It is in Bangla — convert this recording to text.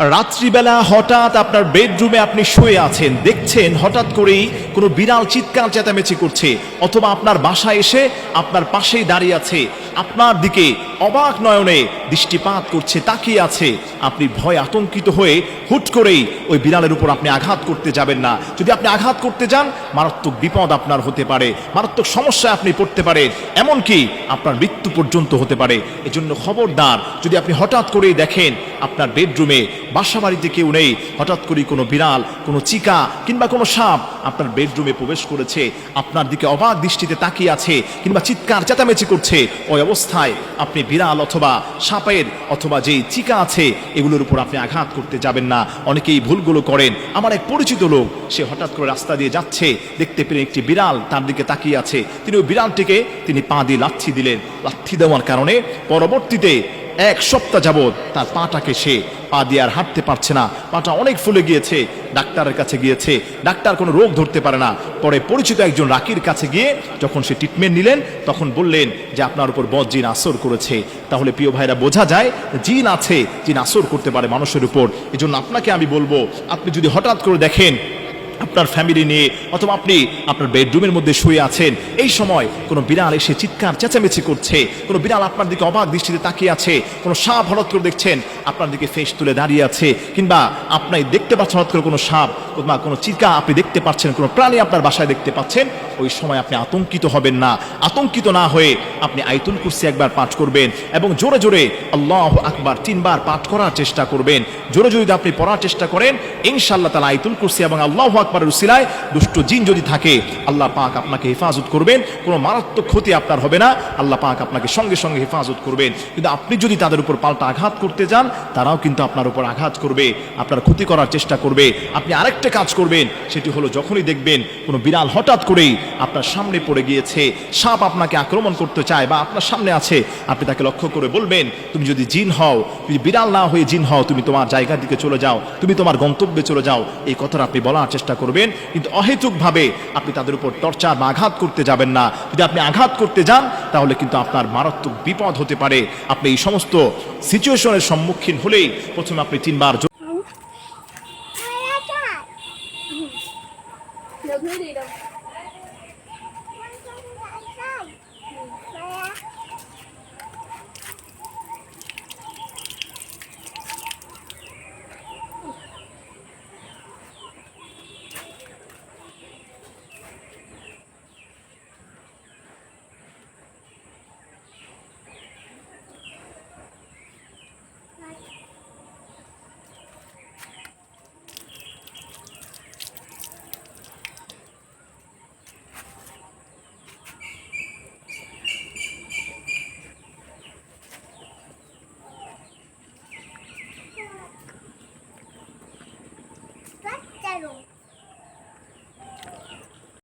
রাত্রিবেলা হঠাৎ আপনার বেডরুমে আপনি শুয়ে আছেন, দেখছেন হঠাৎ করেই কোনো বিড়াল চিৎকার চেঁচামেচি করছে, অথবা আপনার বাসায় এসে আপনার পাশেই দাঁড়িয়ে আছে, আপনার দিকে অবাক নয়নে দৃষ্টিপাত করছে, তাকিয়ে আছে। আপনি ভয় আতঙ্কিত হয়ে হুট করেই ওই বিড়ালের উপর আপনি আঘাত করতে যাবেন না। যদি আপনি আঘাত করতে যান, মারাত্মক বিপদ আপনার হতে পারে, মারাত্মক সমস্যায় আপনি পড়তে পারেন, এমনকি আপনার মৃত্যু পর্যন্ত হতে পারে। এজন্য খবরদার, যদি আপনি হঠাৎ করেই দেখেন আপনার বেডরুমে বাসা বাড়িতে কেউ নেই, হঠাৎ করেই কোনো বিড়াল, কোনো চিকা কিংবা কোনো সাপ আপনার বেডরুমে প্রবেশ করেছে, আপনার দিকে অবাক দৃষ্টিতে তাকিয়ে আছে কিংবা চিৎকার চেঁচামেচি করছে, ওই অবস্থায় আপনি বিড়াল অথবা সাপের অথবা যে চিকা আছে, এগুলোর উপর আপনি আঘাত করতে যাবেন না। অনেকেই ভুলগুলো করেন। আমার এক পরিচিত লোক, সে হঠাৎ করে রাস্তা দিয়ে যাচ্ছে, দেখতে পেলেন একটি বিড়াল তার দিকে তাকিয়ে আছে। তিনি ওই বিড়ালটিকে তিনি পা দিয়ে লাচ্ছি দিলেন। লাথি দেওয়ার কারণে পরবর্তীতে এক সপ্তাহ যাবৎ তার পাটাকে সে পা দিয়ে আর হাঁটতে পারছে না। পাটা অনেক ফুলে গিয়েছে, ডাক্তারের কাছে গিয়েছে। ডাক্তার কোনো রোগ ধরতে পারে না। পরে পরিচিত একজন রাকির কাছে গিয়ে যখন সে ট্রিটমেন্ট নিলেন, তখন বললেন যে, আপনার উপর বদ জিন আসর করেছে। তাহলে প্রিয় ভাইরা, বোঝা যায় জিন আছে, জিন আসর করতে পারে মানুষের উপর। এজন্য আপনাকে আমি বলব, আপনি যদি হঠাৎ করে দেখেন আপনার ফ্যামিলি নিয়ে অথবা আপনি আপনার বেডরুমের মধ্যে শুয়ে আছেন, এই সময় কোনো বিড়াল এসে চিৎকার, চেঁচামেচি করছে, কোনো বিড়াল আপনার দিকে অবাক দৃষ্টিতে তাকিয়ে আছে, কোনো সাপ হঠাৎ করে দেখছেন, আপনার দিকে ফেস তুলে দাঁড়িয়ে আছে, কিংবা আপনি দেখতে পাচ্ছেন হঠাৎ করে কোনো সাপ বা কোনো চিৎকা আপনি দেখতে পাচ্ছেন, কোনো প্রাণী আপনার বাসায় দেখতে পাচ্ছেন ওই সময় আপনি আতঙ্কিত হবেন না। আতঙ্কিত না হয়ে আপনি আইতুল কুরসি একবার পাঠ করবেন এবং জোরে জোরে আল্লাহ আকবার তিনবার পাঠ করার চেষ্টা করবেন। জোরে জোরে যদি আপনি পড়ার চেষ্টা করেন, ইনশাআল্লাহ তালা আইতুল কুরসি এবং আল্লাহ আকবরের উসিলায় দুষ্ট জিন যদি থাকে, আল্লাহ পাক আপনাকে হেফাজত করবেন। কোনো মারাত্মক ক্ষতি আপনার হবে না। আল্লাহ পাক আপনাকে সঙ্গে সঙ্গে হেফাজত করবেন। কিন্তু আপনি যদি তাদের উপর পাল্টা আঘাত করতে যান, তারাও কিন্তু আপনার উপর আঘাত করবে, আপনার ক্ষতি করার চেষ্টা করবে। আপনি আরেকটা কাজ করবেন, সেটি হলো যখনই দেখবেন কোনো বিড়াল হঠাৎ করেই আপনার সামনে পড়ে গিয়েছে, সাপ আপনাকে আক্রমণ করতে চায় বা আপনার সামনে আছে, আপনি তাকে লক্ষ্য করে বলবেন, তুমি যদি জিন হও যদি বিড়াল না হয়ে জিন হও, তুমি তোমার জায়গার দিকে চলে যাও, তুমি তোমার গন্তব্যে চলে যাও। এই কথাটা আপনি বলার চেষ্টা করবেন, কিন্তু অহেতুকভাবে আপনি তাদের উপর টর্চার বা আঘাত করতে যাবেন না। যদি আপনি আঘাত করতে যান, তাহলে কিন্তু আপনার মারাত্মক বিপদ হতে পারে। আপনি এই সমস্ত সিচুয়েশনের সম্মুখীন হলেই প্রথমে আপনি তিনবার